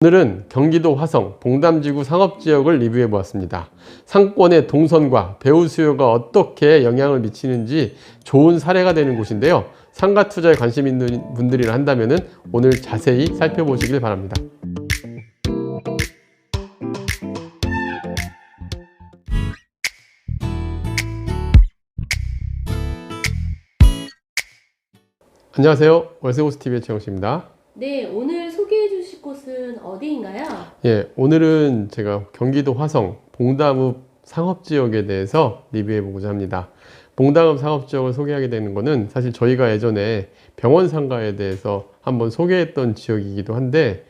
오늘은 경기도 화성 봉담지구 상업지역을 리뷰해 보았습니다. 상권의 동선과 배우 수요가 어떻게 영향을 미치는지 좋은 사례가 되는 곳인데요. 상가 투자에 관심 있는 분들이라 한다면 오늘 자세히 살펴보시길 바랍니다. 안녕하세요. 월세호스TV의 최영씨입니다. 네, 오늘 곳은 어디인가요? 예, 오늘은 제가 경기도 화성 봉담읍 상업지역에 대해서 리뷰해 보고자 합니다. 봉담읍 상업지역을 소개하게 되는 것은 사실 저희가 예전에 병원 상가에 대해서 한번 소개했던 지역이기도 한데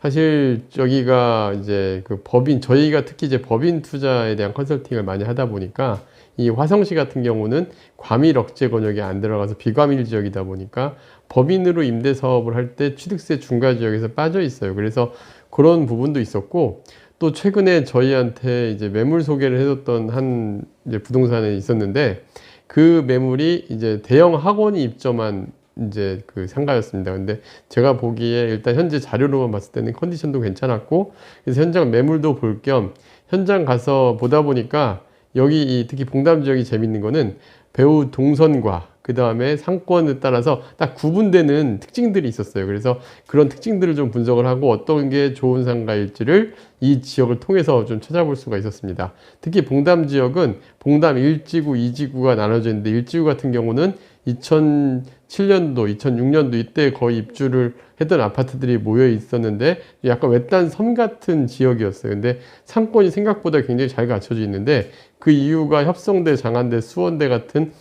사실 저기가 이제 그 법인 저희가 특히 이제 법인 투자에 대한 컨설팅을 많이 하다 보니까 이 화성시 같은 경우는 과밀 억제 권역에 안 들어가서 비과밀 지역이다 보니까 법인으로 임대 사업을 할 때 취득세 중과 지역에서 빠져 있어요. 그래서 그런 부분도 있었고 또 최근에 저희한테 이제 매물 소개를 해줬던 한 이제 부동산에 있었는데 그 매물이 이제 대형 학원이 입점한 이제 그 상가였습니다. 근데 제가 보기에 일단 현재 자료로만 봤을 때는 컨디션도 괜찮았고 그래서 현장 매물도 볼 겸 현장 가서 보다 보니까 여기 이 특히 봉담 지역이 재밌는 거는 배우 동선과 그 다음에 상권에 따라서 딱 구분되는 특징들이 있었어요. 그래서 그런 특징들을 좀 분석을 하고 어떤 게 좋은 상가일지를 이 지역을 통해서 좀 찾아볼 수가 있었습니다. 특히 봉담 지역은 봉담 1지구, 2지구가 나눠져 있는데 1지구 같은 경우는 2007년도, 2006년도 이때 거의 입주를 했던 아파트들이 모여 있었는데 약간 외딴 섬 같은 지역이었어요. 근데 상권이 생각보다 굉장히 잘 갖춰져 있는데 그 이유가 협성대, 장안대, 수원대 같은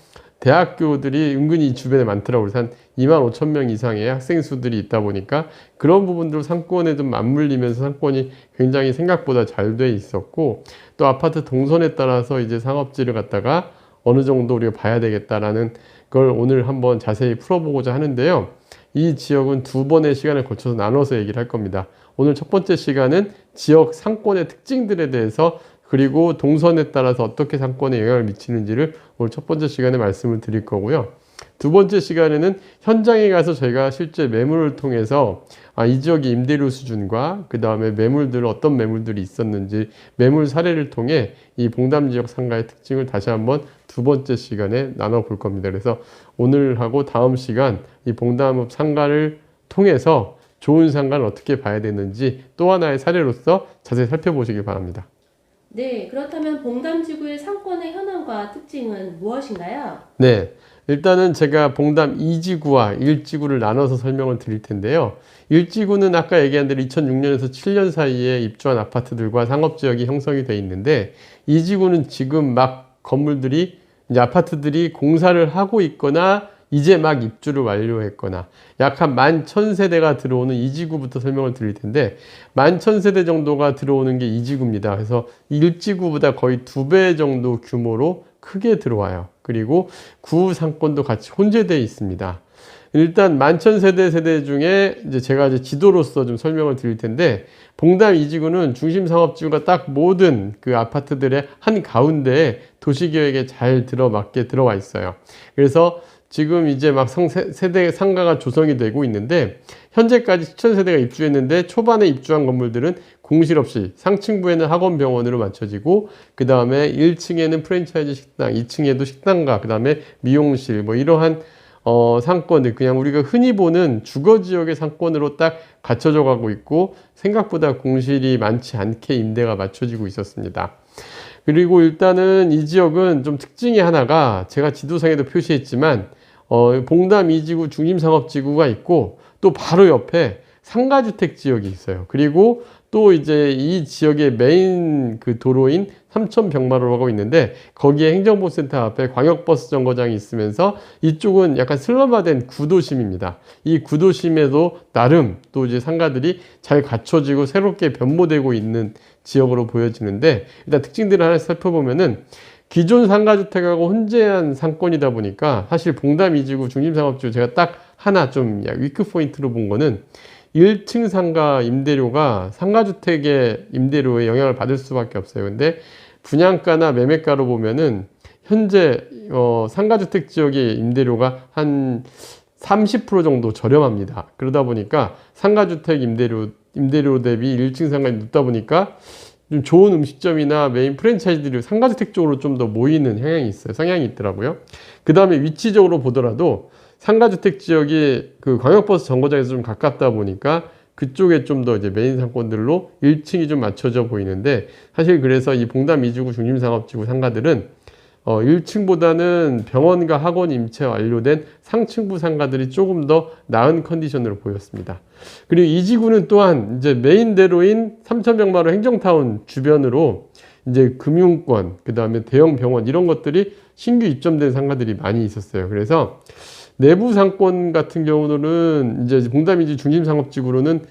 대학교들이 은근히 이 주변에 많더라고요. 한 2만 5천 명 이상의 학생 수들이 있다 보니까 그런 부분들 상권에 좀 맞물리면서 상권이 굉장히 생각보다 잘 돼 있었고 또 아파트 동선에 따라서 이제 상업지를 갖다가 어느 정도 우리가 봐야 되겠다라는 걸 오늘 한번 자세히 풀어보고자 하는데요. 이 지역은 두 번의 시간을 거쳐서 나눠서 얘기를 할 겁니다. 오늘 첫 번째 시간은 지역 상권의 특징들에 대해서 그리고 동선에 따라서 어떻게 상권에 영향을 미치는지를 오늘 첫 번째 시간에 말씀을 드릴 거고요. 두 번째 시간에는 현장에 가서 저희가 실제 매물을 통해서 아, 이 지역의 임대료 수준과 그 다음에 매물들 어떤 매물들이 있었는지 매물 사례를 통해 이 봉담 지역 상가의 특징을 다시 한번 두 번째 시간에 나눠 볼 겁니다. 그래서 오늘하고 다음 시간 이 봉담읍 상가를 통해서 좋은 상가를 어떻게 봐야 되는지 또 하나의 사례로서 자세히 살펴보시기 바랍니다. 네, 그렇다면 봉담 지구의 상권의 현황과 특징은 무엇인가요? 네. 일단은 제가 봉담 2지구와 1지구를 나눠서 설명을 드릴 텐데요. 1지구는 아까 얘기한 대로 2006년에서 7년 사이에 입주한 아파트들과 상업지역이 형성이 돼 있는데 2지구는 지금 막 건물들이 아파트들이 공사를 하고 있거나 이제 막 입주를 완료했거나 약한만 천세대가 들어오는 이 지구부터 설명을 드릴 텐데 만 천세대 정도가 들어오는 게 이 지구입니다. 그래서 1지구보다 거의 두 배 정도 규모로 크게 들어와요. 그리고 구 상권도 같이 혼재되어 있습니다. 일단 만천 세대 세대 중에 이제 제가 이제 지도로서 좀 설명을 드릴 텐데 봉담 이지구는 중심 상업지구가 딱 모든 그 아파트들의 한 가운데에 도시계획에 잘 들어맞게 들어와 있어요. 그래서 지금 이제 막 성, 세대 상가가 조성이 되고 있는데 현재까지 7,000세대가 입주했는데 초반에 입주한 건물들은 공실 없이 상층부에는 학원 병원으로 맞춰지고 그 다음에 1층에는 프랜차이즈 식당, 2층에도 식당과 그 다음에 미용실 뭐 이러한 어, 상권들 그냥 우리가 흔히 보는 주거 지역의 상권으로 딱 갖춰져 가고 있고 생각보다 공실이 많지 않게 임대가 맞춰지고 있었습니다. 그리고 일단은 이 지역은 좀 특징이 하나가 제가 지도상에도 표시했지만 어, 봉담 이지구 중심 상업지구가 있고 또 바로 옆에 상가주택 지역이 있어요. 그리고 또 이제 이 지역의 메인 그 도로인 삼천 병마로라고 있는데 거기에 행정보센터 앞에 광역버스 정거장이 있으면서 이쪽은 약간 슬럼화된 구도심입니다. 이 구도심에도 나름 또 이제 상가들이 잘 갖춰지고 새롭게 변모되고 있는 지역으로 보여지는데 일단 특징들을 하나 살펴보면은 기존 상가주택하고 혼재한 상권이다 보니까 사실 봉담 이지구 중심상업지구 제가 딱 하나 좀 위크 포인트로 본 거는 1층 상가 임대료가 상가주택의 임대료에 영향을 받을 수밖에 없어요. 근데 분양가나 매매가로 보면은 현재 어, 상가주택 지역의 임대료가 한 30% 정도 저렴합니다. 그러다 보니까 상가주택 임대료 임대료 대비 1층 상가이 높다 보니까 좀 좋은 음식점이나 메인 프랜차이즈들이 상가주택 쪽으로 좀 더 모이는 향향이 있어요. 성향이 있더라고요. 그 다음에 위치적으로 보더라도 상가주택 지역이 그 광역버스 정거장에서 좀 가깝다 보니까 그쪽에 좀 더 이제 메인 상권들로 1층이 좀 맞춰져 보이는데 사실 그래서 이 봉담 2지구 중심상업지구 상가들은 어, 1층보다는 병원과 학원 임체 완료된 상층부 상가들이 조금 더 나은 컨디션으로 보였습니다. 그리고 이 지구는 또한 이제 메인대로인 3,100마로 행정타운 주변으로 이제 금융권, 그 다음에 대형 병원 이런 것들이 신규 입점된 상가들이 많이 있었어요. 그래서 내부 상권 같은 경우는 이제 봉담이지 중심 상업지구로는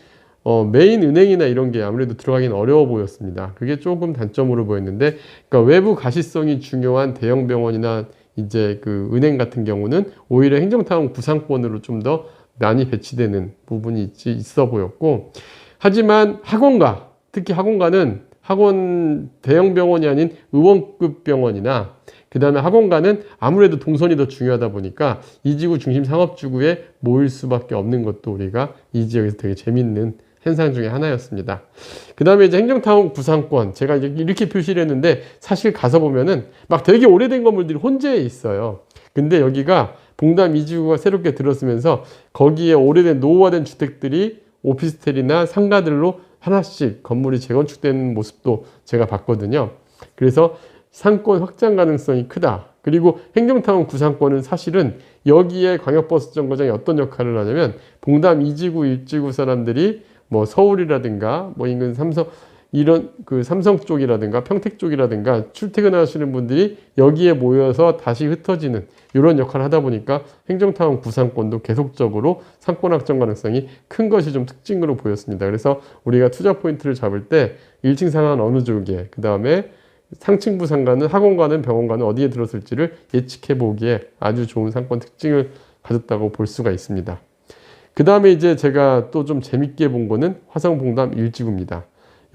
어, 메인 은행이나 이런 게 아무래도 들어가긴 어려워 보였습니다. 그게 조금 단점으로 보였는데, 그러니까 외부 가시성이 중요한 대형 병원이나 이제 그 은행 같은 경우는 오히려 행정타운 구상권으로 좀 더 많이 배치되는 부분이 있, 있어 보였고, 하지만 학원가, 특히 학원가는 학원 대형 병원이 아닌 의원급 병원이나 그 다음에 학원가는 아무래도 동선이 더 중요하다 보니까 이 지구 중심 상업지구에 모일 수밖에 없는 것도 우리가 이 지역에서 되게 재밌는 현상 중에 하나였습니다. 그 다음에 이제 행정타운 구상권 제가 이렇게 표시를 했는데 사실 가서 보면은 막 되게 오래된 건물들이 혼재해 있어요. 근데 여기가 봉담 이지구가 새롭게 들었으면서 거기에 오래된 노후화된 주택들이 오피스텔이나 상가들로 하나씩 건물이 재건축되는 모습도 제가 봤거든요. 그래서 상권 확장 가능성이 크다. 그리고 행정타운 구상권은 사실은 여기에 광역버스 정거장이 어떤 역할을 하냐면 봉담 2지구, 1지구 사람들이 뭐 서울이라든가 뭐 인근 삼성 이런 그 삼성 쪽이라든가 평택 쪽이라든가 출퇴근하시는 분들이 여기에 모여서 다시 흩어지는 이런 역할을 하다 보니까 행정타운 구상권도 계속적으로 상권 확정 가능성이 큰 것이 좀 특징으로 보였습니다. 그래서 우리가 투자 포인트를 잡을 때 1층 상가는 어느 쪽에 그 다음에 상층부 상가는 학원가는 병원가는 어디에 들었을지를 예측해 보기에 아주 좋은 상권 특징을 가졌다고 볼 수가 있습니다. 그 다음에 이제 제가 또 좀 재밌게 본 거는 화성봉담 1지구입니다.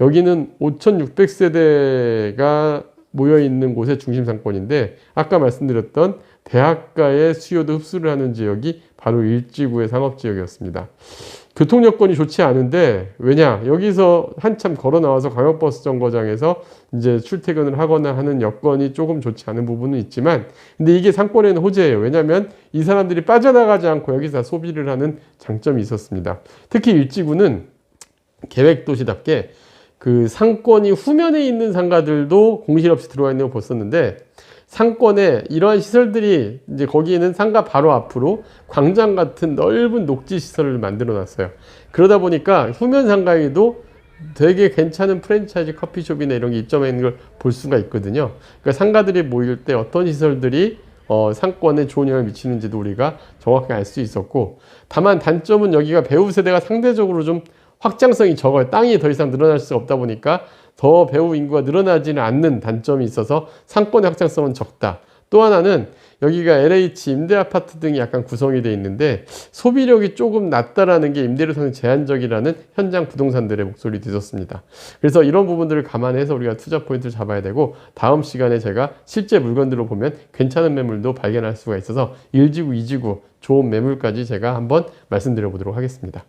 여기는 5,600세대가 모여 있는 곳의 중심 상권인데 아까 말씀드렸던 대학가의 수요도 흡수를 하는 지역이 바로 일지구의 상업 지역이었습니다. 교통 여건이 좋지 않은데 왜냐 여기서 한참 걸어 나와서 광역버스 정거장에서 이제 출퇴근을 하거나 하는 여건이 조금 좋지 않은 부분은 있지만 근데 이게 상권에는 호재예요. 왜냐하면 이 사람들이 빠져나가지 않고 여기서 소비를 하는 장점이 있었습니다. 특히 일지구는 계획도시답게 그 상권이 후면에 있는 상가들도 공실 없이 들어와 있는 걸 봤었는데 상권에 이러한 시설들이 이제 거기에는 상가 바로 앞으로 광장 같은 넓은 녹지 시설을 만들어 놨어요. 그러다 보니까 후면 상가에도 되게 괜찮은 프랜차이즈 커피숍이나 이런 게 입점해 있는 걸 볼 수가 있거든요. 그러니까 상가들이 모일 때 어떤 시설들이 어, 상권에 좋은 영향을 미치는지도 우리가 정확하게 알수 있었고 다만 단점은 여기가 배우 세대가 상대적으로 좀 확장성이 적어요. 땅이 더 이상 늘어날 수가 없다 보니까 더 배우 인구가 늘어나지는 않는 단점이 있어서 상권의 확장성은 적다. 또 하나는 여기가 LH 임대 아파트 등이 약간 구성이 돼 있는데 소비력이 조금 낮다라는 게 임대료상이 제한적이라는 현장 부동산들의 목소리 들었습니다. 그래서 이런 부분들을 감안해서 우리가 투자 포인트를 잡아야 되고 다음 시간에 제가 실제 물건들로 보면 괜찮은 매물도 발견할 수가 있어서 1지구, 2지구 좋은 매물까지 제가 한번 말씀드려 보도록 하겠습니다.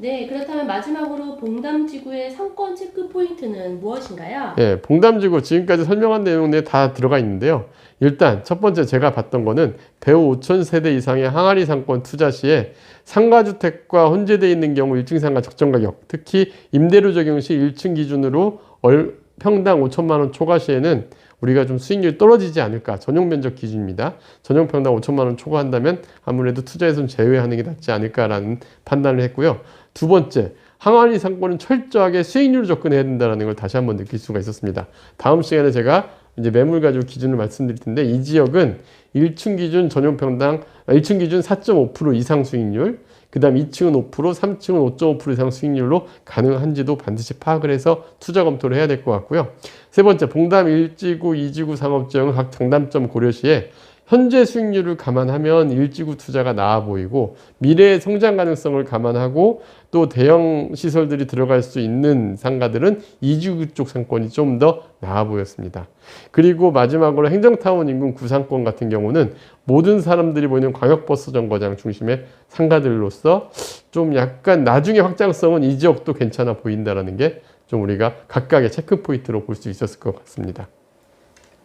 네, 그렇다면 마지막으로 봉담지구의 상권 체크 포인트는 무엇인가요? 예, 봉담지구 지금까지 설명한 내용 내에 다 들어가 있는데요. 일단 첫 번째 제가 봤던 거는 배우 5천 세대 이상의 항아리 상권 투자 시에 상가주택과 혼재되어 있는 경우 1층 상가 적정 가격, 특히 임대료 적용 시 1층 기준으로 월 평당 5천만 원 초과 시에는 우리가 좀 수익률이 떨어지지 않을까 전용 면적 기준입니다. 전용 평당 5천만 원 초과한다면 아무래도 투자에서는 제외하는 게 낫지 않을까라는 판단을 했고요. 두 번째, 항아리 상권은 철저하게 수익률로 접근해야 된다는 걸 다시 한번 느낄 수가 있었습니다. 다음 시간에 제가 이제 매물 가지고 기준을 말씀드릴 텐데 이 지역은 1층 기준 전용 평당 1층 기준 4.5% 이상 수익률, 그 다음 2층은 5%, 3층은 5.5% 이상 수익률로 가능한지도 반드시 파악을 해서 투자 검토를 해야 될 것 같고요. 세 번째, 봉담 1지구, 2지구 상업지역은 각 장단점 고려 시에 현재 수익률을 감안하면 일지구 투자가 나아 보이고 미래의 성장 가능성을 감안하고 또 대형 시설들이 들어갈 수 있는 상가들은 이지구 쪽 상권이 좀 더 나아 보였습니다. 그리고 마지막으로 행정타운 인근 구상권 같은 경우는 모든 사람들이 보이는 광역버스 정거장 중심의 상가들로서 좀 약간 나중에 확장성은 이 지역도 괜찮아 보인다라는 게 좀 우리가 각각의 체크 포인트로 볼 수 있었을 것 같습니다.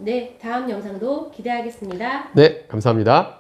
네, 다음 영상도 기대하겠습니다. 네, 감사합니다.